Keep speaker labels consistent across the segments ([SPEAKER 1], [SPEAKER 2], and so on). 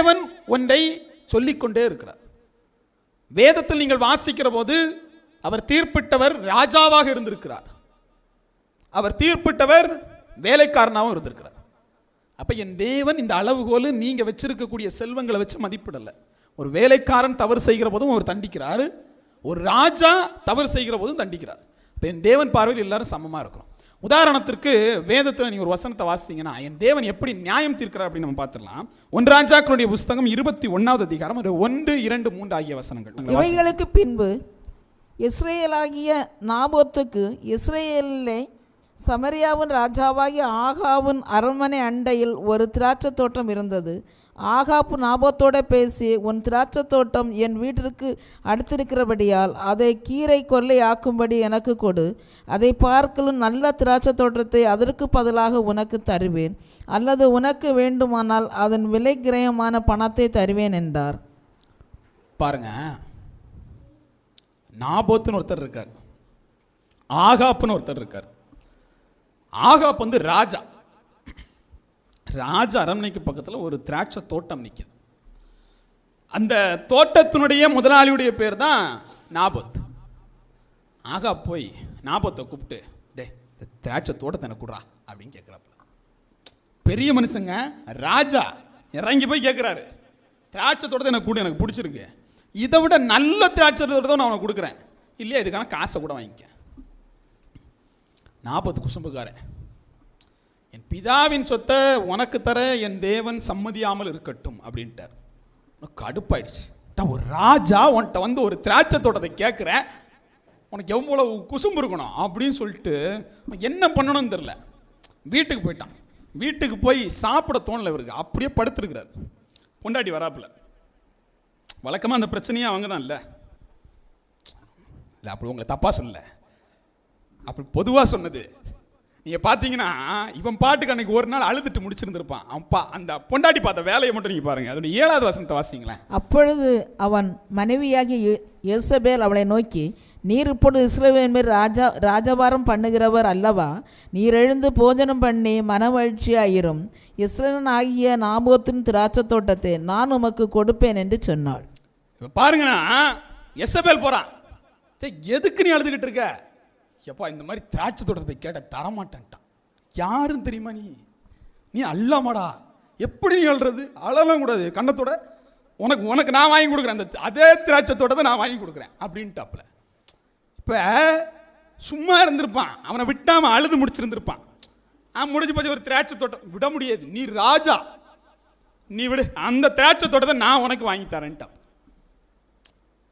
[SPEAKER 1] தேவன் ஒன்றை சொல்லிக்கொண்டே இருக்கிறார். வேதத்தில் நீங்கள் வாசிக்கிற போது அவர் தீர்ப்பிட்டவர் ராஜாவாக இருந்திருக்கிறார். அவர் தீர்ப்பிட்டவர் வேலைக்காரனாகவும் இருந்திருக்கிறார். அப்ப என் தேவன் இந்த அளவுகோல் நீங்க வச்சிருக்கக்கூடிய செல்வங்களை வச்சு மதிப்பிடல. ஒரு வேலைக்காரன் தவறு செய்கிற போதும் அவர் தண்டிக்கிறார். ஒரு ராஜா தவறு செய்கிற போதும் தண்டிக்கிறார். இப்போ என் தேவன் பார்வையில் எல்லாரும் சமமா இருக்கிறோம் உதாரணத்திற்கு வேதத்தில் நீங்கள் ஒரு வசனத்தை வாசித்தீங்கன்னா என் தேவன் எப்படி நியாயம் தீர்க்கிறார் அப்படின்னு நம்ம பார்த்துடலாம். ஒன்றாஞ்சாக்களுடைய ராஜாக்களுடைய புஸ்தகம் இருபத்தி ஒன்றாவது அதிகாரம் ஒரு ஒன்று இரண்டு மூன்று ஆகிய வசனங்கள்.
[SPEAKER 2] இவைகளுக்கு பின்பு இஸ்ரேலாகிய நாபோத்துக்கு இஸ்ரேலே சமரியாவின் ராஜாவாகிய ஆகாவின் அரண்மனை அண்டையில் ஒரு திராட்சை தோட்டம் இருந்தது. ஆகாப்பு நாபோத்தோட பேசி உன் திராட்சை தோட்டம் என் வீட்டிற்கு அடுத்திருக்கிறபடியால் அதை கீரை கொள்ளை ஆக்கும்படி எனக்கு கொடு. அதை பார்க்கலும் நல்ல திராட்சை தோட்டத்தை அதற்கு பதிலாக உனக்கு தருவேன். அல்லது உனக்கு வேண்டுமானால் அதன் விலை கிரயமான பணத்தை தருவேன் என்றார்.
[SPEAKER 1] பாருங்க. நாபோத்துன்னு ஒருத்தர் இருக்கார். ஆகாப்புன்னு ஒருத்தர் இருக்கார். ஆகாப் வந்து ராஜா. ராஜ அரண்மனைக்கு பக்கத்தில் ஒரு திராட்சை தோட்டம் நிற்குது அந்த தோட்டத்தினுடைய முதலாளியுடைய பேர் தான் நாபத். ஆகா போய் நாபத்தை கூப்பிட்டு டே இந்த திராட்சை தோட்டத்தை எனக்கு கொடுறா அப்படின்னு கேட்குறாப்புல பெரிய மனுஷங்க ராஜா இறங்கி போய் கேட்குறாரு திராட்சை தோட்டத்தை எனக்கு கொடு எனக்கு பிடிச்சிருக்கு. இதை விட நல்ல திராட்சை தோட்டத்தை நான் உனக்கு கொடுக்குறேன். இல்லையா இதுக்கான காசை கூட வாங்கிக்க. நாற்பது குசும்புக்காரன். என் பிதாவின் சொத்தை உனக்கு தர என் தேவன் சம்மதியாமல் இருக்கட்டும் அப்படின்ட்டார். கடுப்பாயிடுச்சு. ஒரு ராஜா உன்கிட்ட வந்து ஒரு திராட்சை தோட்டத்தை கேட்குறேன் உனக்கு எவ்வளவு குசும்பு இருக்கணும் அப்படின்னு சொல்லிட்டு என்ன பண்ணணும்னு தெரில வீட்டுக்கு போயிட்டான். வீட்டுக்கு போய் சாப்பிட தோணல இவருக்கு. அப்படியே படுத்துருக்கிறார். பொண்டாட்டி வராப்புல. வழக்கமாக அந்த பிரச்சனையே அவங்க தான் இல்லை. இல்லை அப்படி உங்களை தப்பாக சொல்லல. அப்படி பொதுவாக சொன்னது நீங்கள் பார்த்தீங்கன்னா இவன் பாட்டுக்கு அன்னைக்கு ஒரு நாள் அழுதுட்டு முடிச்சிருந்திருப்பான். அவன் பா அந்த பொண்டாட்டி பார்த்த வேலையை மட்டும் நீங்கள் பாருங்கள் அதோட ஏழாவது வசனத்தை வாசிங்களேன்.
[SPEAKER 2] அப்பொழுது அவன் மனைவியாகிய யேசபேல் அவளை நோக்கி நீர் இப்பொழுது இஸ்ரவேல் மேல் ராஜா ராஜபாரம் பண்ணுகிறவர் அல்லவா? நீர் எழுந்து போஜனம் பண்ணி மனமகிழ்ச்சியாயிரும் இஸ்ரேலன் ஆகிய நாபோத்தின் திராட்சை தோட்டத்தை நான் உமக்கு கொடுப்பேன் என்று சொன்னாள்.
[SPEAKER 1] இப்போ பாருங்கண்ணா எஸ்எபேல் போகிறான் எதுக்கு நீ அழுதுகிட்டு இருக்க? எப்பா இந்த மாதிரி திராட்சை தோட்டத்தை போய் கேட்ட தரமாட்டேன்ட்டான். யாருன்னு தெரியுமா நீ? நீ அல்லாமடா. எப்படி நீ அழுறது? அழலாம் கூடாது. கண்ணத்தோட உனக்கு உனக்கு நான் வாங்கி கொடுக்குறேன். அந்த அதே திராட்சை தோட்டத்தை நான் வாங்கி கொடுக்குறேன். அப்படின்ட்டாப்புல. இப்போ சும்மா இருந்திருப்பான். அவனை விட்டாம அழுது முடிச்சிருந்திருப்பான். அவன் முடிஞ்சு போச்சு. ஒரு திராட்சை தோட்டம். விட முடியாது. நீ ராஜா. நீ விடு. அந்த திராட்சை தோட்டத்தை நான் உனக்கு வாங்கி தரேன்ட்டான்.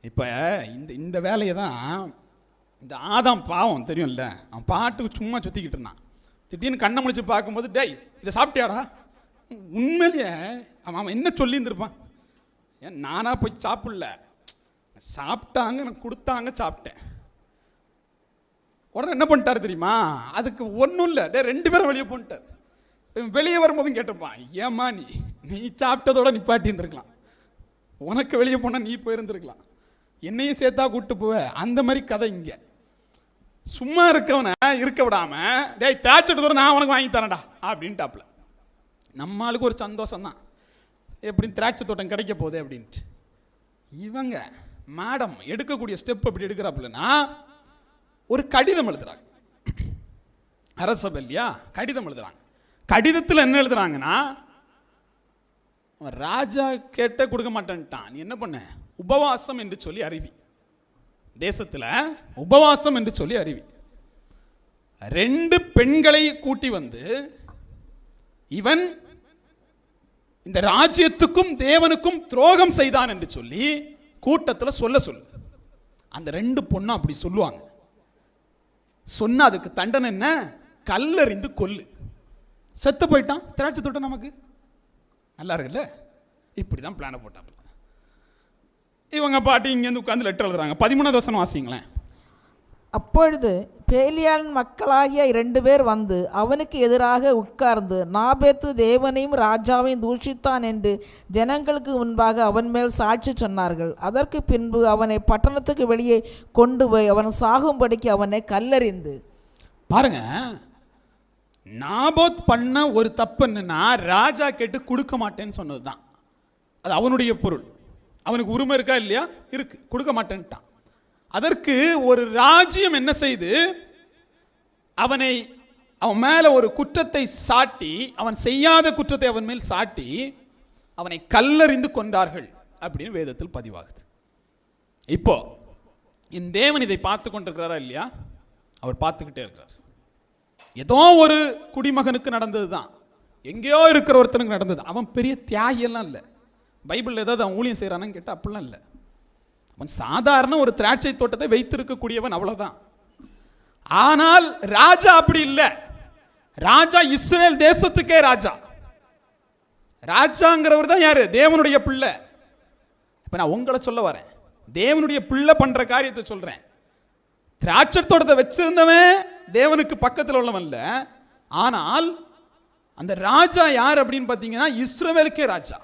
[SPEAKER 1] இப்போ இந்த இந்த வேலையை தான் இந்த ஆதாம் பாவம் தெரியும்ல? அவன் பாட்டுக்கு சும்மா சுற்றிக்கிட்டு இருந்தான். திடீர்னு கண்ணை முடிச்சு பார்க்கும்போது டேய் இதை சாப்பிட்டியாடா? உண்மையிலேயே அவன் அவன் என்ன சொல்லியிருந்திருப்பான்? ஏன் நானாக போய் சாப்பிடல. சாப்பிட்டாங்க எனக்கு கொடுத்தாங்க சாப்பிட்டேன். உடனே என்ன பண்ணிட்டாரு தெரியுமா? அதுக்கு ஒன்றும் இல்லை. டே ரெண்டு பேரும் வெளியே போன்ட்டார். வெளியே வரும்போதும் கேட்டிருப்பான் ஏம்மா நீ நீ சாப்பிட்டதோட நிப்பாட்டி இருந்திருக்கலாம். உனக்கு வெளியே போனால் நீ போயிருந்திருக்கலாம். என்னையும் சேர்த்தா கூப்பிட்டு போவ. அந்த மாதிரி கதை இங்கே. சும்மா இருக்கவனை இருக்க விடாம டேய் திராட்சை தூரம் நான் உனக்கு வாங்கி தரேன்டா அப்படின்ட்டாப்புல. நம்ம ஆளுக்கு ஒரு சந்தோஷம் தான் எப்படி திராட்சை தோட்டம் கிடைக்க போகுது அப்படின்ட்டு. இவங்க மேடம் எடுக்கக்கூடிய ஸ்டெப் எப்படி எடுக்கிறாப்புலன்னா ஒரு கடிதம் எழுதுறாங்க. அரசபை இல்லையா? கடிதம் எழுதுறாங்க. கடிதத்தில் என்ன எழுதுறாங்கன்னா ராஜா கேட்ட கொடுக்க மாட்டேன்ட்டான். நீ என்ன பண்ண? உபவாசம் என்று சொல்லி அறிவி. தேசத்தில் உபவாசம் என்று சொல்லி அறிவி. ரெண்டு பெண்களை கூட்டி வந்து இவன் இந்த ராஜ்யத்துக்கும் தேவனுக்கும் துரோகம் செய்தான் என்று சொல்லி கூட்டத்தில் சொல்ல சொல்லு. அந்த ரெண்டு பொண்ணும் அப்படி சொல்லுவாங்க. சொன்ன அதுக்கு தண்டனை என்ன? கல்லறிந்து கொல்லு. செத்து போயிட்டான் திராட்சை தொட்ட நமக்கு. நல்லா இருக்குல்ல? இப்படி தான் பிளானை போட்டாப்புல. இவங்க பாட்டி இங்கேருந்து உட்காந்து லெட்டர் எழுதுறாங்க. பதிமூணாவது வசனம் வாசிங்களேன்.
[SPEAKER 2] அப்பொழுது பேலியாளின் மக்களாகிய இரண்டு பேர் வந்து அவனுக்கு எதிராக உட்கார்ந்து நாபேத்து தேவனையும் ராஜாவையும் தூஷித்தான் என்று ஜனங்களுக்கு முன்பாக அவன் மேல் சாட்சி சொன்னார்கள். அதற்கு பின்பு அவனை பட்டணத்துக்கு வெளியே கொண்டு போய் அவன் சாகும்படிக்கு அவனை கல்லறிந்து.
[SPEAKER 1] பாருங்க நாபோத் பண்ண ஒரு தப்பு என்னன்னா ராஜா கேட்டு கொடுக்க மாட்டேன்னு சொன்னது தான் அது அவனுடைய பொருள். அவனுக்கு உரிமை இருக்கா இல்லையா? இருக்கு. கொடுக்க மாட்டேன்ட்டான். அதற்கு ஒரு ராஜ்யம் என்ன செய்து அவனை அவன் மேலே ஒரு குற்றத்தை சாட்டி அவன் செய்யாத குற்றத்தை அவன் மேல் சாட்டி அவனை கல்லறிந்து கொண்டார்கள் அப்படின்னு வேதத்தில் பதிவாகுது. இப்போ என் தேவன் இதை பார்த்து கொண்டிருக்கிறாரா இல்லையா? அவர் பார்த்துக்கிட்டே இருக்கிறார். ஏதோ ஒரு குடிமகனுக்கு நடந்தது தான் எங்கேயோ இருக்கிற ஒருத்தனுக்கு நடந்தது. அவன் பெரிய தியாகியெல்லாம் இல்லை. பைபிளில் ஏதாவது அவன் ஊழியம் செய்கிறானான்னு கேட்டால் அப்படிலாம் இல்லை. அவன் சாதாரண ஒரு திராட்சை தோட்டத்தை வைத்திருக்கக்கூடியவன் அவ்வளவுதான். ஆனால் ராஜா அப்படி இல்லை. ராஜா இஸ்ரேல் தேசத்துக்கே ராஜா. ராஜாங்கிறவர் தான் யாரு? தேவனுடைய பிள்ளை. இப்ப நான் உங்களை சொல்ல வரேன். தேவனுடைய பிள்ளை பண்ற காரியத்தை சொல்றேன். திராட்சை தோட்டத்தை வச்சிருந்தவன் தேவனுக்கு பக்கத்தில் உள்ளவன் இல்ல. ஆனால் அந்த ராஜா யார் அப்படின்னு பார்த்தீங்கன்னா இஸ்ரவேலுக்கே ராஜா.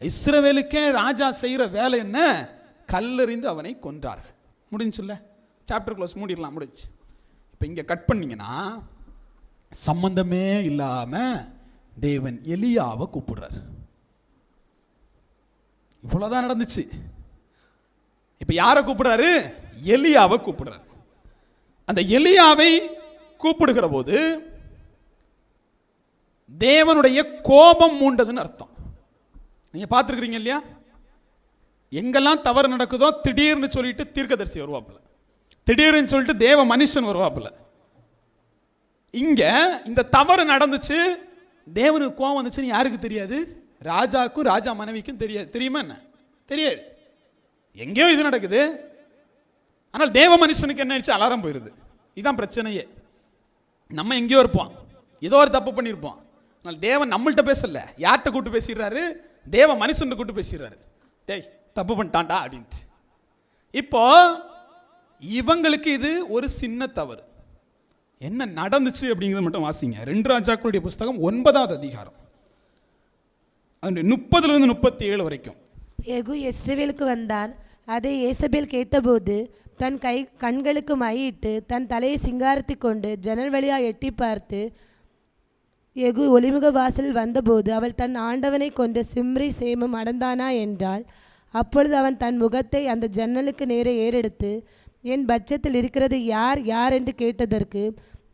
[SPEAKER 1] இஸ்ரவேலுக்கே ராஜா செய்கிற வேலை என்ன? கல்லறிந்து அவனை கொன்றார்கள். முடிஞ்சுல்ல? சாப்டர் க்ளோஸ் மூடிடலாம் முடிஞ்சு. இப்போ இங்கே கட் பண்ணிங்கன்னா சம்பந்தமே இல்லாம தேவன் எலியாவை கூப்பிடுறார். இவ்வளோதான் நடந்துச்சு. இப்போ யாரை கூப்பிடுறாரு? எலியாவை கூப்பிடுறாரு. அந்த எலியாவை கூப்பிடுகிற போது தேவனுடைய கோபம் மூண்டதுன்னு அர்த்தம். நீங்கள் பார்த்துருக்குறீங்க இல்லையா? எங்கெல்லாம் தவறு நடக்குதோ திடீர்னு சொல்லிட்டு தீர்க்கதரிசி வருவாப்புல. திடீர்னு சொல்லிட்டு தேவ மனுஷன் வருவாப்புல. இங்கே இந்த தவறு நடந்துச்சு தேவனுக்கு கோவம் வந்துச்சுன்னு யாருக்கு தெரியாது? ராஜாக்கும் ராஜா மனைவிக்கும் தெரியாது தெரியுமா என்ன? தெரியாது. எங்கேயோ இது நடக்குது. ஆனால் தேவ மனுஷனுக்கு என்ன ஆயிடுச்சு? அலாரம் போயிடுது இதுதான் பிரச்சனையே. நம்ம எங்கேயோ இருப்போம். ஏதோ ஒரு தப்பு பண்ணியிருப்போம். ஆனால் தேவன் நம்மள்ட்ட பேசல. யார்கிட்ட கூப்பிட்டு பேசிடுறாரு? தேவ மனுஷன் கூட்டு பேசிடுறாரு. டேய் தப்பு பண்ணிட்டான்டா அப்படின்ட்டு. இப்போ இவங்களுக்கு இது ஒரு சின்ன தவறு. என்ன நடந்துச்சு அப்படிங்கிறத மட்டும் வாசிங்க. ரெண்டு ராஜாக்களுடைய புஸ்தகம் ஒன்பதாவது அதிகாரம். அதனுடைய முப்பதுல இருந்து முப்பத்தி ஏழு வரைக்கும்.
[SPEAKER 3] எகு எஸ்ரேவேலுக்கு வந்தான். அதை ஏசபேல் கேட்டபோது தன் கை கண்களுக்கு மையிட்டு தன் தலையை சிங்காரித்து கொண்டு ஜன்னல் வழியாக எட்டி பார்த்து எகு ஒளிமுக வாசலில் வந்தபோது அவள் தன் ஆண்டவனை கொண்டு சிம்ரி சேமம் அடந்தானா என்றாள். அப்பொழுது அவன் தன் முகத்தை அந்த ஜன்னலுக்கு நேரே ஏறெடுத்து என் பட்சத்தில் இருக்கிறது யார் யார்? என்று கேட்டதற்கு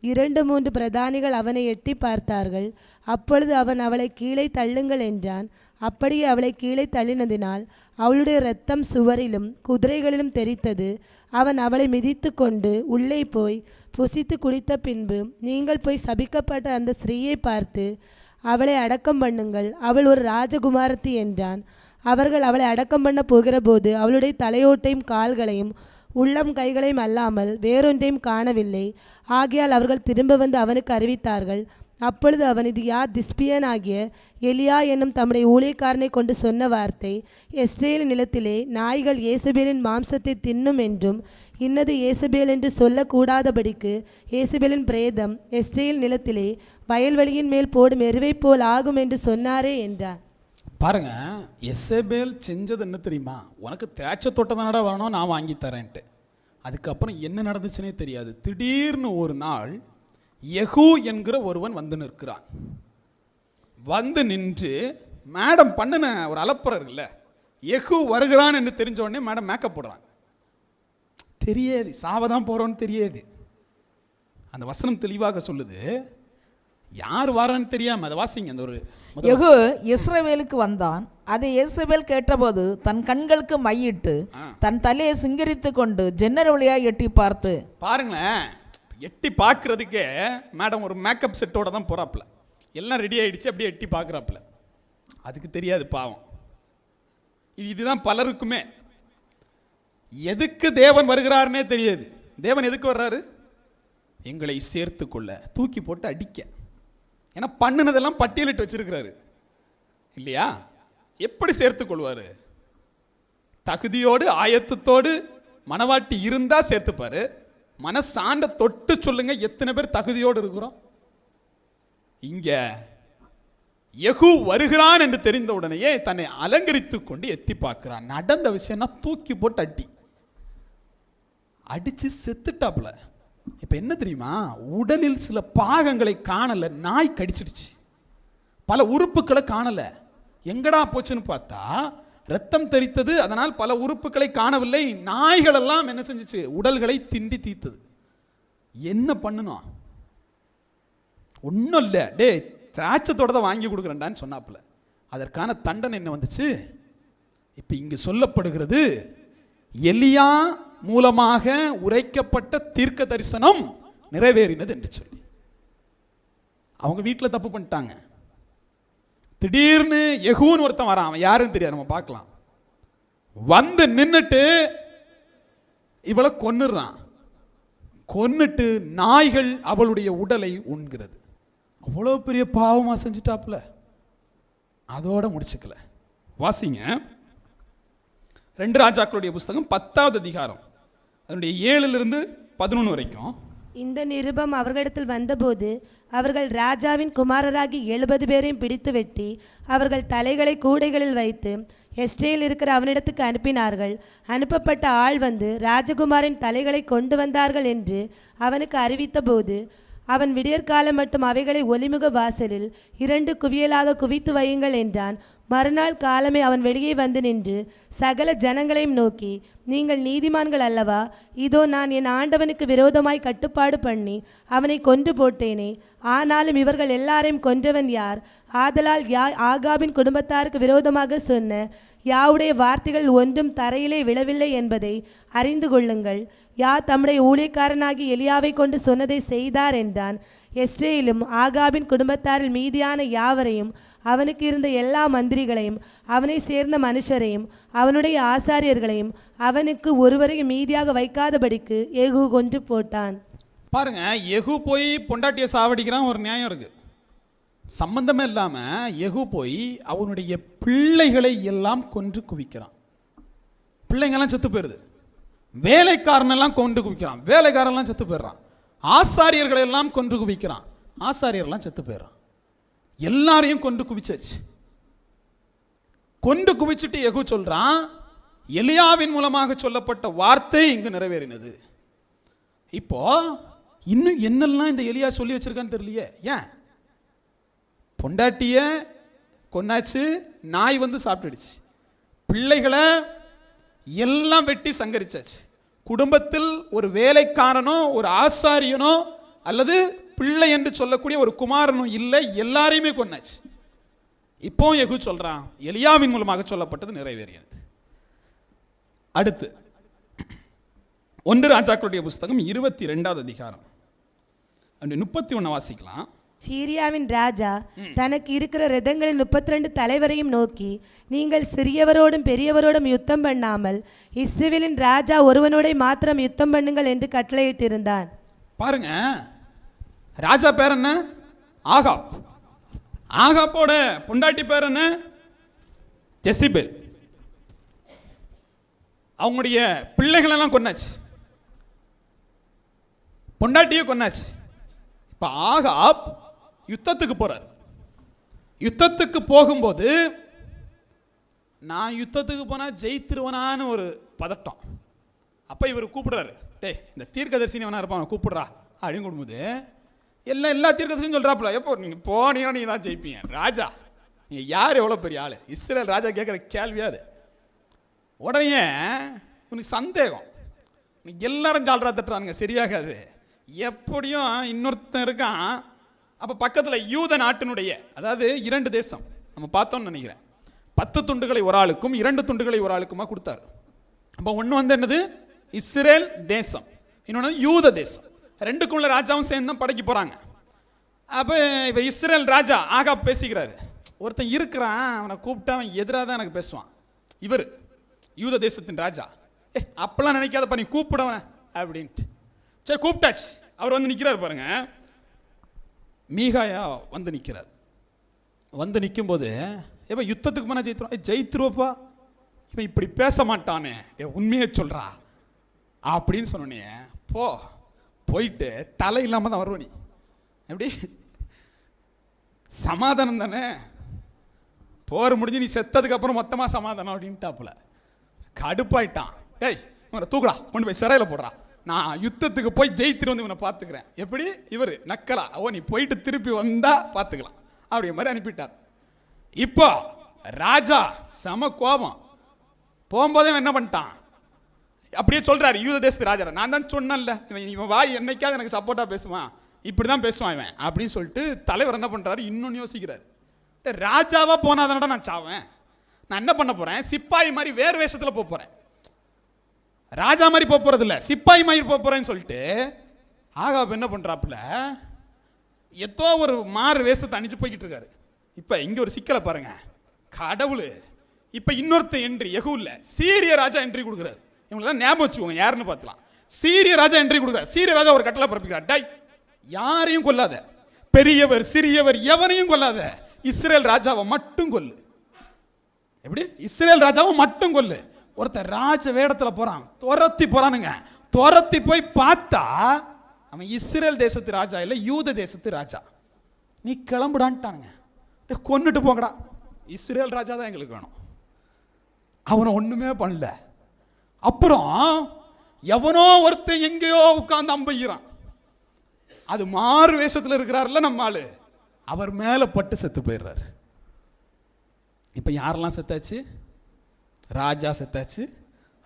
[SPEAKER 3] இரண்டு மூன்று பிரதானிகள் அவனை எட்டி பார்த்தார்கள். அப்பொழுது அவன் அவளை கீழே தள்ளுங்கள் என்றான். அப்படியே அவளை கீழே தள்ளினதினால் அவளுடைய இரத்தம் சுவரிலும் குதிரைகளிலும் தெரித்தது அவன் அவளை மிதித்து கொண்டு உள்ளே போய் புசித்து குடித்த பின்பு நீங்கள் போய் சபிக்கப்பட்ட அந்த ஸ்திரீயை பார்த்து அவளை அடக்கம் பண்ணுங்கள். அவள் ஒரு ராஜகுமாரத்தி என்றான். அவர்கள் அவளை அடக்கம் பண்ண போகிறபோது அவளுடைய தலையோட்டையும் கால்களையும் உள்ளம் கைகளையும் அல்லாமல் வேறொன்றையும் காணவில்லை. ஆகையால் அவர்கள் திரும்ப வந்து அவனுக்கு அறிவித்தார்கள் அப்பொழுது அவன் இது யார்? திஸ்பியன் ஆகிய எலியா என்னும் தம்முடைய ஊழியக்காரனை கொண்டு சொன்ன வார்த்தை எஸ்ரேல் நிலத்திலே நாய்கள் ஏசபேலின் மாம்சத்தை தின்னும் என்றும் இன்னது ஏசபேல் என்று சொல்லக்கூடாதபடிக்கு ஏசபேலின் பிரேதம் எஸ்ரேல் நிலத்திலே வயல்வெளியின் மேல் போடும் எருவை போல் ஆகும் என்று சொன்னாரே என்றார்.
[SPEAKER 1] பாருங்க எஸ்எபேல் செஞ்சது என்ன தெரியுமா? உனக்கு திராட்சை தோட்டம் தானடா வேணும் நான் வாங்கி தரேன்ட்டு. அதுக்கப்புறம் என்ன நடந்துச்சுன்னே தெரியாது. திடீர்னு ஒரு நாள் யெகூ என்கிற ஒருவன் வந்து நிற்கிறான். வந்து நின்று மேடம் பண்ணுன ஒரு அலப்புறம் இருக்குல்ல யெகூ வருகிறான் என்று தெரிஞ்ச உடனே மேடம் மேக்கப் போடுறாங்க. தெரியாது சாவதான் போகிறோன்னு தெரியாது. அந்த வசனம் தெளிவாக சொல்லுது யார் வரான்னு தெரியாம அதை வாசிங்க அந்த ஒரு
[SPEAKER 2] யெகூ இஸ்ரவேலுக்கு வந்தான். அதை இயேசபேல் கேட்டபோது தன் கண்களுக்கு மையிட்டு தன் தலையை சிங்கரித்து கொண்டு ஜன்னல் வழியாக எட்டி பார்த்து
[SPEAKER 1] பாருங்களேன் எட்டி பார்க்குறதுக்கே மேடம் ஒரு மேக்கப் செட்டோட தான் போகிறாப்புல எல்லாம் ரெடி ஆகிடுச்சு அப்படியே எட்டி பார்க்குறாப்புல. அதுக்கு தெரியாது பாவம். இது இதுதான் பலருக்குமே. எதுக்கு தேவன் வருகிறாருன்னே தெரியாது. தேவன் எதுக்கு வர்றாரு? எங்களை சேர்த்து கொள்ள தூக்கி போட்டு அடிக்க. ஏன்னா பண்ணுனதெல்லாம் பட்டியலிட்டு வச்சிருக்கிறாரு. இல்லையா? எப்படி சேர்த்து கொள்வார்? தகுதியோடு ஆயத்தத்தோடு மனவாட்டி இருந்தால் சேர்த்துப்பாரு. மனசாண்ட தொட்டு சொல்லுங்க. எத்தனை பேர் தகுதியோடு இருக்கிறோம்? இங்க எகு வருகிறான் என்று தெரிந்த உடனேயே தன்னை அலங்கரித்துக் கொண்டு எத்தி பார்க்கிறான். நடந்த விஷயம்னா தூக்கி போட்டு அடி. அடிச்சு செத்துட்டாப்புல. இப்ப என்ன தெரியுமா? உடலில் சில பாகங்களை காணல. நாய் கடிச்சிடுச்சு. பல உறுப்புகளை காணல. எங்கடா போச்சுன்னு பார்த்தா ரத்தம் தெரித்தது அதனால் பல உறுப்புகளை காணவில்லை. நாய்களெல்லாம் என்ன செஞ்சிச்சு? உடல்களை திண்டி தீத்தது. என்ன பண்ணணும் ஒன்றும் இல்லை. டேய் திராட்சத்தோட தான் வாங்கி கொடுக்குறேன்டான்னு சொன்னாப்புல. அதற்கான தண்டனை என்ன வந்துச்சு? இப்போ இங்கு சொல்லப்படுகிறது எலியா மூலமாக உரைக்கப்பட்ட தீர்க்க தரிசனம் நிறைவேறினது என்று சொல்லி. அவங்க வீட்டில் தப்பு பண்ணிட்டாங்க. திடீர்னு எகுன்னு ஒருத்தன் வரான். அவன் யாருன்னு தெரியாது. நம்ம பார்க்கலாம். வந்து நின்றுட்டு இவளை கொன்னுடுறான். கொன்னுட்டு நாய்கள் அவளுடைய உடலை உண்கிறது. அவ்வளோ பெரிய பாவமாக செஞ்சுட்டாப்புல. அதோட முடிச்சுக்கல. வாசிங்க. ரெண்டு ராஜாக்களுடைய புஸ்தகம் பத்தாவது அதிகாரம். அதனுடைய ஏழுலேருந்து பதினொன்று வரைக்கும்.
[SPEAKER 3] இந்த நிருபம் அவர்களிடத்தில் வந்தபோது அவர்கள் ராஜாவின் குமாரராகி எழுபது பேரையும் பிடித்து வெட்டி அவர்கள் தலைகளை கூடைகளில் வைத்து எஸ்டேயில் இருக்கிற அவனிடத்துக்கு அனுப்பினார்கள். அனுப்பப்பட்ட ஆள் வந்து ராஜகுமாரின் தலைகளை கொண்டு வந்தார்கள் என்று அவனுக்கு அறிவித்தபோது அவன் விடியற்காலம் மட்டும் அவைகளை ஒலிமுக வாசலில் இரண்டு குவியலாக குவித்து வையுங்கள் என்றான். மறுநாள் காலமே அவன் வெளியே வந்து நின்று சகல ஜனங்களையும் நோக்கி நீங்கள் நீதிமான்கள் அல்லவா? இதோ நான் என் ஆண்டவனுக்கு விரோதமாய் கட்டுப்பாடு பண்ணி அவனை கொன்று போட்டேனே. ஆனாலும் இவர்கள் எல்லாரையும் கொன்றவன் யார்? ஆதலால் யா ஆகாபின் குடும்பத்தாருக்கு விரோதமாக சொன்ன யாவுடைய வார்த்தைகள் ஒன்றும் தரையிலே விழவில்லை என்பதை அறிந்து கொள்ளுங்கள். யா தம்முடைய ஊழியக்காரனாகி எலியாவை கொண்டு சொன்னதை செய்தார் என்றான். எஸ்ரேலும் ஆகாபின் குடும்பத்தாரில் மீதியான யாவரையும் அவனுக்கு இருந்த எல்லா மந்திரிகளையும் அவனை சேர்ந்த மனுஷரையும் அவனுடைய ஆசாரியர்களையும் அவனுக்கு ஒருவரையும் மீதியாக வைக்காதபடிக்கு எகு கொன்று போட்டான்.
[SPEAKER 1] பாருங்க எகு போய் பொண்டாட்டியை சாவடிக்கிறான் ஒரு நியாயம் இருக்குது சம்பந்தமே இல்லாமல் எகு போய் அவனுடைய பிள்ளைகளை எல்லாம் கொன்று குவிக்கிறான். பிள்ளைங்கெல்லாம் செத்து போயிடுது வேலைக்காரனெல்லாம் கொண்டு குவிக்கிறான். வேலைக்காரன்லாம் செத்து போயிடுறான். ஆசாரியர்களை எல்லாம் கொன்று குவிக்கிறான். ஆசாரியர்லாம் செத்து போயிடுறான். எல்லாரையும் கொண்டு குவிச்சாச்சு. கொண்டு குவிச்சிட்டு எகு சொல்கிறான் எலியாவின் மூலமாக சொல்லப்பட்ட வார்த்தை இங்கு நிறைவேறினது. இப்போ இன்னும் என்னெல்லாம் இந்த எலியா சொல்லி வச்சிருக்கான்னு தெரியலையே? ஏன்? பொண்டாட்டிய கொன்னாச்சு நாய் வந்து சாப்பிட்டுடுச்சு. பிள்ளைகளை எல்லாம் வெட்டி சங்கரிச்சாச்சு. குடும்பத்தில் ஒரு வேலைக்காரனோ ஒரு ஆசாரியனோ அல்லது பிள்ளை என்று சொல்லக்கூடிய ஒரு குமாரனும் இல்லை எல்லாரையுமே கொன்னாச்சு. இப்போ எகு சொல்றான் எலியாவின் மூலமாக சொல்லப்பட்டது நிறைவேறியது. அடுத்து ஒன்று ராஜாக்களுடைய புஸ்தகம் இருபத்தி ரெண்டாவது அதிகாரம். அப்படி முப்பத்தி ஒன்று வாசிக்கலாம்.
[SPEAKER 3] சீரியாவின் ராஜா தனக்கு இருக்கிற ரதங்களின் முப்பத்தி ரெண்டு தலைவரையும் நோக்கி நீங்கள் சிறியவரோடும் பெரியவரோடும் யுத்தம் பண்ணாமல் இஸ்ரேலின் ராஜா ஒருவனோட மாத்திரம் யுத்தம் பண்ணுங்கள் என்று கட்டளையிட்டிருந்தான்.
[SPEAKER 1] பாருங்க ராஜா பேர் என்ன? ஆகாப். ஆகாப்போட பொண்டாட்டி பேர் என்ன? ஜெசிபேல். அவங்களுடைய பிள்ளைகளெல்லாம் கொன்னாச்சு. பொண்டாட்டியே கொன்னாச்சு. இப்போ ஆகாப் யுத்தத்துக்கு போகிறார் யுத்தத்துக்கு போகும்போது நான் யுத்தத்துக்கு போனால் ஜெயித்திருவனான்னு ஒரு பதட்டம். அப்போ இவர் கூப்பிடுறாரு. டே இந்த தீர்க்கதரிசினி வேணா இருப்பான் கூப்பிடுறா. அப்படின்னு கூடும்போது எல்லாம் எல்லா தீர்க்கதரிசியும் சொல்கிறாப்புல எப்போ நீங்கள் போனீங்கன்னா நீங்கள் தான் ஜெயிப்பீங்க. ராஜா நீங்கள் யார் எவ்வளோ பெரிய ஆள்? இஸ்ரேல் ராஜா கேட்குற கேள்வியா அது. உடனே உனக்கு சந்தேகம். எல்லாரும் ஜால்ரா தட்டுறானுங்க. சரியாகாது. எப்படியும் இன்னொருத்தன் இருக்கான். அப்போ பக்கத்தில் யூத நாட்டினுடைய அதாவது இரண்டு தேசம் நம்ம பார்த்தோம்னு நினைக்கிறேன். பத்து துண்டுகளை ஒரு ஆளுக்கும் இரண்டு துண்டுகளை ஒரு ஆளுக்குமா கொடுத்தாரு. அப்போ ஒன்று வந்து என்னது? இஸ்ரேல் தேசம். இன்னொன்று யூத தேசம். ரெண்டுக்குள்ள ராஜாவும் சேர்ந்து தான் படைக்க போகிறாங்க அப்போ இப்போ இஸ்ரேல் ராஜா ஆகா பேசிக்கிறாரு. ஒருத்தன் இருக்கிறான் அவனை கூப்பிட்டா அவன் எதிராக தான் எனக்கு பேசுவான். இவர் யூத தேசத்தின் ராஜா. ஏ அப்பெல்லாம் நினைக்காதப்பா நீ கூப்பிடவன அப்படின்ட்டு. சரி கூப்பிட்டாச்சு. அவர் வந்து நிற்கிறார் பாருங்கள் மீகாயா வந்து நிற்கிறார் வந்து நிற்கும்போது எப்போ யுத்தத்துக்கு போனால் ஜெயித்துருவோம் ஜெயித்துருவப்பா. இவன் இப்படி பேச மாட்டானே. ஏ உண்மையை சொல்கிறா அப்படின்னு சொன்னோன்னே போ. போயிட்டு தலை இல்லாமல் தான் வருவ நீ. எப்படி? சமாதானம் தானே. போர் முடிஞ்சு நீ செத்ததுக்கு அப்புறம் மொத்தமாக சமாதானம் அப்படின்ட்டாப்புல. கடுப்பாயிட்டான். டேய் இவனை தூக்குடா. கொண்டு போய் சிறையில் போடுறா. நான் யுத்தத்துக்கு போய் ஜெயித்துட்டு வந்து இவனை பார்த்துக்கிறேன். எப்படி? இவர் நக்கலா. ஓ நீ போயிட்டு திருப்பி வந்தால் பார்த்துக்கலாம். அப்படிங்கிற மாதிரி அனுப்பிட்டார். இப்போ ராஜா செம கோபம். போகும்போதே அவன் என்ன பண்ணிட்டான்? அப்படியே சொல்கிறாரு யூத தேசத்து ராஜா நான் தான் சொன்னேன்ல இவன் இவன் வாய் என்னைக்காவது எனக்கு சப்போர்ட்டாக பேசுவான். இப்படி தான் பேசுவான் இவன் அப்படின்னு சொல்லிட்டு தலைவர் என்ன பண்ணுறாரு இன்னொன்னு யோசிக்கிறார். ராஜாவாக போனாதானடா நான் சாவேன்? நான் என்ன பண்ண போகிறேன் சிப்பாய் மாதிரி வேறு வேஷத்தில் போக ராஜா மாதிரி போக போகிறதில்ல சிப்பாய் மாதிரி போக போகிறேன்னு சொல்லிட்டு ஆகாப் என்ன பண்ணுறாப்புல ஏதோ ஒரு மாறு வேஷத்தை அணிச்சு போய்கிட்டு இருக்காரு. இப்போ இங்கே ஒரு சிக்கலை பாருங்க. கடவுள் இப்போ இன்னொருத்த என்ட்ரி எகு இல்லை சீரிய ராஜா என்ட்ரி கொடுக்குறாரு. இவங்களெல்லாம் ஞாபகம் வச்சுக்கோங்க யாருன்னு பார்த்துலாம். சீரிய ராஜா என்ட்ரி கொடுக்குறாரு. சீரிய ராஜா ஒரு கட்டளை பிறப்பிக்கிறார். டை யாரையும் கொல்லாத. பெரியவர் சிறியவர் எவனையும் கொல்லாத. இஸ்ரேல் ராஜாவை மட்டும் கொல்லு. எப்படி? இஸ்ரேல் ராஜாவை மட்டும் கொல்லு. ஒருத்தன் ராஜ வேடத்தில் போகிறான் துரத்தி போகிறானுங்க துரத்தி போய் பார்த்தா அவன் இஸ்ரேல் தேசத்து ராஜா இல்லை யூத தேசத்து ராஜா. நீ கிளம்புடான்ட்டானுங்க. கொன்னுட்டு போங்கடா. இஸ்ரேல் ராஜா தான் எங்களுக்கு வேணும். அவனை ஒன்றுமே பண்ணல. அப்புறம் எவனோ ஒருத்தன் எங்கேயோ உட்காந்து அம்பையிறான் அது மாறு வேஷத்தில் இருக்கிறார்ல நம்ம ஆளு. அவர் மேலே பட்டு செத்து போயிடுறாரு. இப்போ யாரெல்லாம் செத்தாச்சு? ராஜா செத்தாச்சு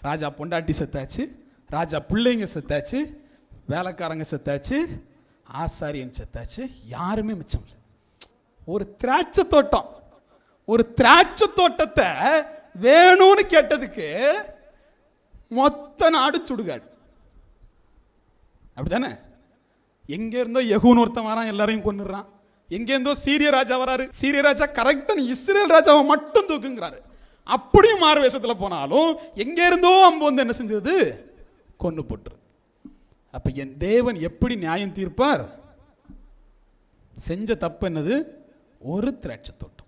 [SPEAKER 1] ராஜா பொண்டாட்டி செத்தாச்சு ராஜா பிள்ளைங்க செத்தாச்சு வேலைக்காரங்க செத்தாச்சு ஆசாரியன் செத்தாச்சு யாருமே மிச்சம் இல்லை. ஒரு திராட்சை தோட்டம் ஒரு திராட்சை தோட்டத்தை வேணும்னு கேட்டதுக்கு மொத்த நாடு சுடுகாடு. அப்படிதானே எங்கே இருந்தோ எகுன்னு ஒருத்தன் வரான் எல்லாரையும் கொண்டுடுறான் எங்கேருந்தோ சீரிய ராஜா வராரு. சீரிய ராஜா கரெக்டாக இஸ்ரேல் ராஜாவை மட்டும் தூக்குங்கிறாரு. அப்படியும் மாறு வேஷத்துல போனாலும் எங்க இருந்தோ அம்பு வந்து என்ன செஞ்சது? கொண்டு போட்டுரு. அப்போ என் தேவன் எப்படி நியாயம் தீர்ப்பார்? செஞ்ச தப்பு என்னது? ஒரு திராட்சை தோட்டம்.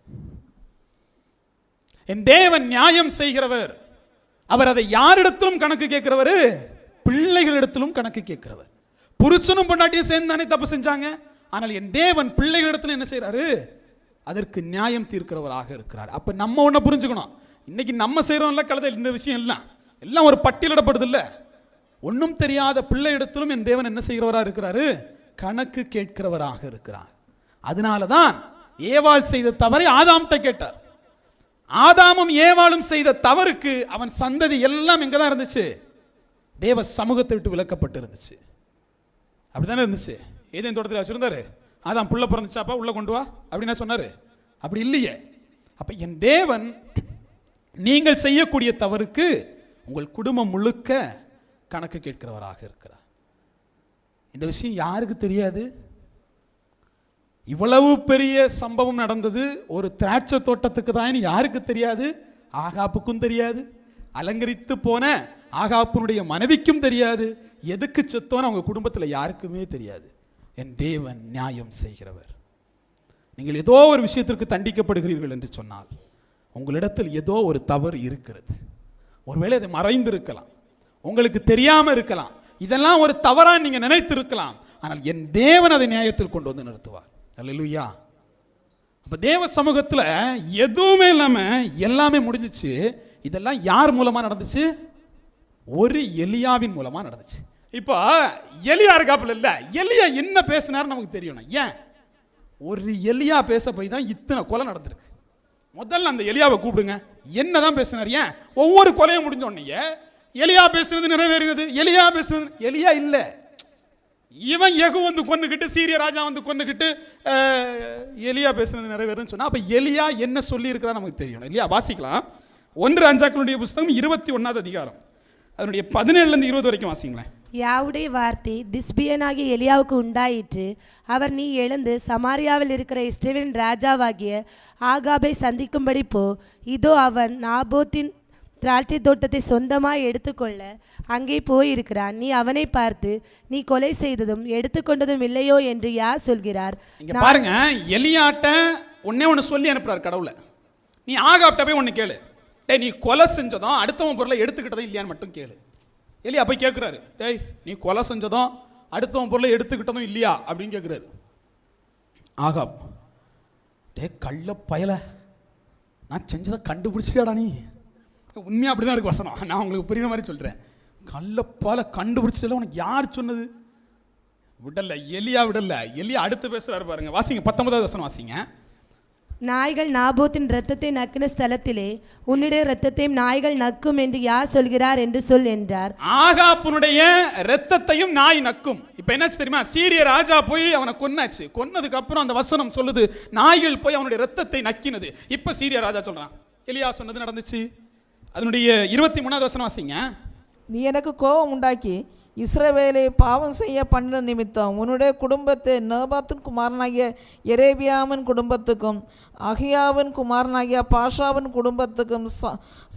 [SPEAKER 1] என் தேவன் நியாயம் செய்கிறவர். அவர் அதை யாரிடத்திலும் கணக்கு கேட்கிறவர்? பிள்ளைகளிடத்திலும் கணக்கு கேட்கிறவர். புருஷனும் பொண்டாட்டியும் சேர்ந்து தானே தப்பு செஞ்சாங்க? ஆனால் என் தேவன் பிள்ளைகளிடத்தில் என்ன செய்கிறாரு அதற்கு நியாயம் தீர்க்கிறவராக இருக்கிறார். அப்போ நம்ம ஒன்றை புரிஞ்சுக்கணும். இன்னைக்கு நம்ம செய்கிறோம்ல கலதை இந்த விஷயம் எல்லாம். எல்லாம் ஒரு பட்டியலிடப்படுது இல்லை ஒன்றும் தெரியாத பிள்ளை இடத்திலும் என் தேவன் என்ன செய்கிறவராக இருக்கிறாரு? கணக்கு கேட்கிறவராக இருக்கிறார். அதனால தான் ஏவாள் செய்த தவறை ஆதாம்கிட்ட கேட்டார். ஆதாமும் ஏவாளும் செய்த தவறுக்கு அவன் சந்ததி எல்லாம் எங்கே தான் இருந்துச்சு. தேவ சமூகத்தை விட்டு விலக்கப்பட்டு இருந்துச்சு அப்படிதானே இருந்துச்சு? ஏதேன் தோட்டத்தில் வச்சுருந்தாரு? அதான் புள்ள பிறந்துச்சாப்பா? உள்ளே கொண்டு வா. அப்படின்னா சொன்னார். அப்படி இல்லையே. அப்போ என் தேவன் நீங்கள் செய்யக்கூடிய தவறுக்கு உங்கள் குடும்பம் முழுக்க கணக்கு கேட்கிறவராக இருக்கிறார். இந்த விஷயம் யாருக்கு தெரியாது? இவ்வளவு பெரிய சம்பவம் நடந்தது. ஒரு திராட்சை தோட்டத்துக்கு தான் யாருக்கு தெரியாது? ஆகாப்புக்கும் தெரியாது. அலங்கரித்து போன ஆகாப்புனுடைய மனைவிக்கும் தெரியாது. எதுக்கு செத்தோன்னு அவங்க குடும்பத்தில் யாருக்குமே தெரியாது. என் தேவன் நியாயம் செய்கிறவர். நீங்கள் ஏதோ ஒரு விஷயத்திற்கு தண்டிக்கப்படுகிறீர்கள் என்று சொன்னால் உங்களிடத்தில் ஏதோ ஒரு தவறு இருக்கிறது. ஒருவேளை அது மறைந்திருக்கலாம் உங்களுக்கு தெரியாமல் இருக்கலாம் இதெல்லாம் ஒரு தவறாக நீங்கள் நினைத்திருக்கலாம் ஆனால் என் தேவன் அதை நியாயத்தில் கொண்டு வந்து நிறுத்துவார். அல்லா அப்போ தேவ சமூகத்தில் எதுவுமே இல்லாமல் எல்லாமே முடிஞ்சிச்சு. இதெல்லாம் யார் மூலமாக நடந்துச்சு? ஒரு எலியாவின் மூலமாக நடந்துச்சு. இப்போ எலியா இருக்காப்புல இல்ல எலியா என்ன பேசினார் நமக்கு தெரியணும். ஏன்? ஒரு எலியா பேச போய் தான் இத்தனை கொலை நடந்திருக்கு. முதல்ல அந்த எலியாவை கூப்பிடுங்க. என்ன தான் பேசினார்? ஏன்? ஒவ்வொரு கொலையும் முடிஞ்ச உடனே எலியா பேசுனது நிறைவேறினது எலியா பேசுனது எலியா இல்லை. இவன் எகு வந்து கொன்னுக்கிட்டு சீரிய ராஜா வந்து கொன்னுக்கிட்டு எலியா பேசுனது நிறைவேறுன்னு சொன்னால் அப்போ எலியா என்ன சொல்லி நமக்கு தெரியணும். இல்லையா? வாசிக்கலாம். ஒன்று அஞ்சாக்களுடைய புஸ்தகம் இருபத்தி ஒன்றாவது அதிகாரம். அதனுடைய பதினேழுல இருந்து இருபது வரைக்கும் வாசிங்களேன்.
[SPEAKER 3] யாவுடைய வார்த்தை திஸ்பியனாகிய எலியாவுக்கு உண்டாயிற்று. அவர் நீ எழுந்து சமாரியாவில் இருக்கிற இஸ்ரேலின் ராஜாவாகிய ஆகாபை சந்திக்கும்படி போ. இதோ அவன் நாபோத்தின் திராட்சை தோட்டத்தை சொந்தமாய் எடுத்துக்கொள்ள அங்கே போயிருக்கிறான். நீ அவனை பார்த்து நீ கொலை செய்ததும் எடுத்துக்கொண்டதும் இல்லையோ? என்று யார் சொல்கிறார்.
[SPEAKER 1] பாருங்க எலியாட்ட ஒண்ணே ஒன்று சொல்லி அனுப்புறாரு கடவுளை. நீ ஆகாப்ட போய் ஒன்று கேளு. டேய் நீ கொலை செஞ்சதும் அடுத்தவன் பொருளை எடுத்துக்கிட்டதும் இல்லையான்னு மட்டும் கேளு. எலியா போய் கேட்குறாரு டேய் நீ கொலை செஞ்சதும் அடுத்தவன் பொருளை எடுத்துக்கிட்டதும் இல்லையா? அப்படின்னு கேட்குறாரு ஆகா டே கள்ள பயலை. நான் செஞ்சதை கண்டுபிடிச்சியாடா நீ? உண்மையாக அப்படி தான் இருக்கு வசனம். நான் உங்களுக்கு புரியுற மாதிரி சொல்கிறேன் கள்ளப்பால கண்டுபிடிச்சதில்ல உனக்கு யார் சொன்னது? விடலை எலியா விடலை. எலியா அடுத்து பேசுறாரு பாருங்க. வாசிங்க பத்தொன்பதாவது வசனம் வாசிங்க.
[SPEAKER 3] நாய்கள் நாபோத்தின் இரத்தத்தை நக்கின ஸ்தலத்திலே உன்னுடைய இரத்தத்தையும் நாய்கள் நக்கும் என்று யார் சொல்கிறார் என்று சொல் என்றார்.
[SPEAKER 1] ஆகாப்புனுடைய ரத்தத்தையும் நாய் நக்கும். இப்ப என்னாச்சு தெரியுமா? சீரிய ராஜா போய் அவனை கொன்னாச்சு. கொன்னதுக்கு அப்புறம் அந்த வசனம் சொல்லுது நாய்கள் போய் அவனுடைய ரத்தத்தை நக்கினது. இப்ப சீரிய ராஜா சொல்றான். எலியா சொன்னது நடந்துச்சு. அதனுடைய இருபத்தி மூணாவது வசனம் வாசிங்க.
[SPEAKER 2] நீ எனக்கு கோபம் உண்டாக்கி இஸ்ரவேலை பாவம் செய்ய பண்ண நிமித்தம் உன்னுடைய குடும்பத்தை நேபாத்தின் குமாரனாகிய எரேபியாவின் குடும்பத்துக்கும் அகியாவின் குமாரனாகிய பாஷாவின் குடும்பத்துக்கும் ச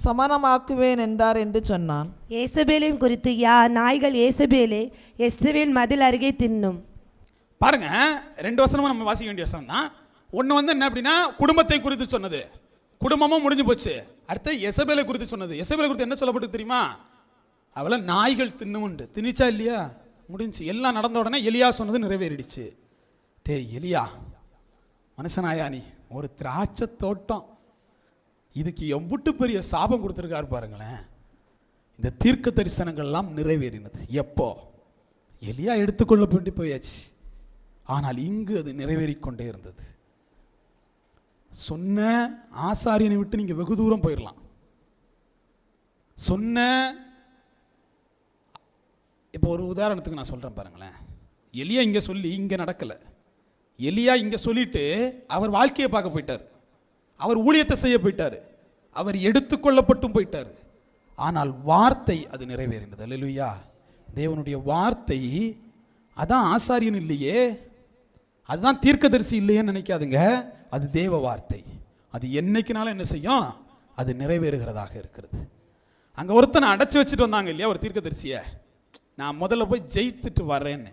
[SPEAKER 2] சமனமாக்குவேன் என்றார் என்று சொன்னான்.
[SPEAKER 3] ஏசபேலையும் குறித்து யா நாய்கள் ஏசபேலே எஸ்ரவேல் மதில் அருகே தின்னும்.
[SPEAKER 1] பாருங்க ரெண்டு வசனமும் நம்ம வாசிக்க வேண்டிய வசனம் தான். ஒன்று வந்து என்ன அப்படின்னா குடும்பத்தை குறித்து சொன்னது. குடும்பமும் முடிஞ்சு போச்சு. அடுத்து எசபேலை குறித்து சொன்னது. எசபேலை குறித்து என்ன சொல்லப்பட்டு தெரியுமா? அவளை நாய்கள் தின்னுமுண்டு திணிச்சா இல்லையா? முடிஞ்சு. எல்லாம் நடந்த உடனே எலியா சொன்னது நிறைவேறிடுச்சு. டேய் எலியா மனுஷனாயா நீ? ஒரு திராட்சை தோட்டம். இதுக்கு எம்புட்டு பெரிய சாபம் கொடுத்துருக்காரு பாருங்களேன். இந்த தீர்க்க தரிசனங்கள்லாம் நிறைவேறினது. எப்போ? எலியா எடுத்துக்கொள்ள வேண்டி போயாச்சு. ஆனால் இங்கு அது நிறைவேறிக்கொண்டே இருந்தது. சொன்ன ஆசாரியனை விட்டு நீங்கள் வெகு தூரம் போயிடலாம் சொன்ன இப்போ ஒரு உதாரணத்துக்கு நான் சொல்கிறேன் பாருங்களேன். எலியா இங்கே சொல்லி இங்கே நடக்கலை. எலியா இங்கே சொல்லிட்டு அவர் வாழ்க்கையை பார்க்க போயிட்டார். அவர் ஊழியத்தை செய்ய போயிட்டார். அவர் எடுத்துக்கொள்ளப்பட்டும் போயிட்டார். ஆனால் வார்த்தை அது நிறைவேறினது. அல்லையா தேவனுடைய வார்த்தை அதான் ஆசாரியன் இல்லையே. அதுதான் தீர்க்கதரிசி இல்லையேன்னு நினைக்காதுங்க. அது தேவ வார்த்தை. அது என்னைக்குனாலும் என்ன செய்யும்? அது நிறைவேறுகிறதாக இருக்கிறது. அங்கே ஒருத்தனை அடைச்சி வச்சுட்டு வந்தாங்க இல்லையா ஒரு தீர்க்கதரிசியை. நான் முதல்ல போய் ஜெயித்துட்டு வரேன்னு.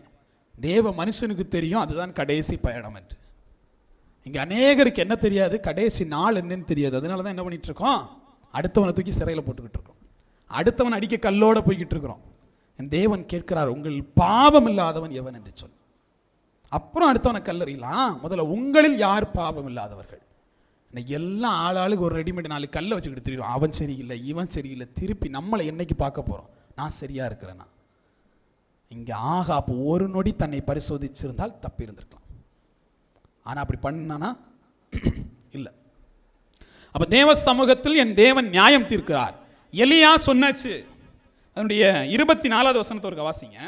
[SPEAKER 1] தேவ மனுஷனுக்கு தெரியும் அதுதான் கடைசி பயணம் என்று. இங்கே அநேகருக்கு என்ன தெரியாது? கடைசி நாள் என்னன்னு தெரியாது. அதனால தான் என்ன பண்ணிகிட்ருக்கோம் அடுத்தவனை தூக்கி சிறையில் போட்டுக்கிட்டு இருக்கோம். அடுத்தவன் அடிக்க கல்லோடு போய்கிட்டு இருக்கிறோம். என் தேவன் கேட்கிறார் உங்கள் பாவம் இல்லாதவன் எவன்? என்று சொல் அப்புறம் அடுத்தவனை கல்லறியலாம். முதல்ல உங்களில் யார் பாவம் இல்லாதவர்கள்? இன்னைக்கு எல்லாம் ஆளாளுக்கு ஒரு ரெடிமேட் நாலு கல்லை வச்சுக்கிட்டு தெரியும் அவன் சரியில்லை இவன் சரியில்லை. திருப்பி நம்மளை என்னைக்கு பார்க்க போகிறோம் நான் சரியாக இருக்கிறேன்னா இங்க ஆகாப்பு ஒரு நொடி தன்னை பரிசோதிச்சிருந்தால் தப்பி இருந்திருக்கலாம் ஆனா அப்படி பண்ணானா? இல்லை. அப்ப தேவ சமூகத்தில் என் தேவன் நியாயம் தீர்க்கிறார். எலியா சொன்னாச்சு. அதனுடைய இருபத்தி நாலாவது வசனத்தை ஒரு வாசிங்க.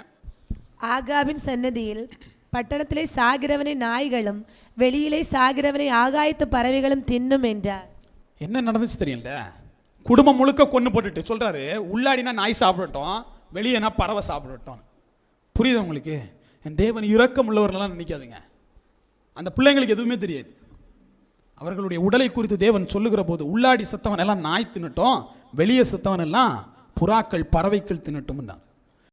[SPEAKER 3] ஆகாவின் சன்னதியில் பட்டணத்திலே சாகிறவனை நாய்களும் வெளியிலே சாகிறவனை ஆகாயத்து பறவைகளும் தின்னும் என்றார்.
[SPEAKER 1] என்ன நடந்துச்சு தெரியல? குடும்பம் முழுக்க கொண்டு போட்டுட்டு சொல்றாரு உள்ளாடினா நாய் சாப்பிடட்டும் வெளியேனா பறவை சாப்பிடட்டும். புரியுது உங்களுக்கு? என் தேவன் இரக்கம் உள்ளவர்கள்லாம் நினைக்காதுங்க. அந்த பிள்ளைங்களுக்கு எதுவுமே தெரியாது. அவர்களுடைய உடலை குறித்து தேவன் சொல்லுகிற போது உள்ளாடி செத்தவன் எல்லாம் நாய் தின்னட்டும் வெளியே செத்தவன் எல்லாம் புறாக்கள் பறவைகள் தின்னட்டும்னார்.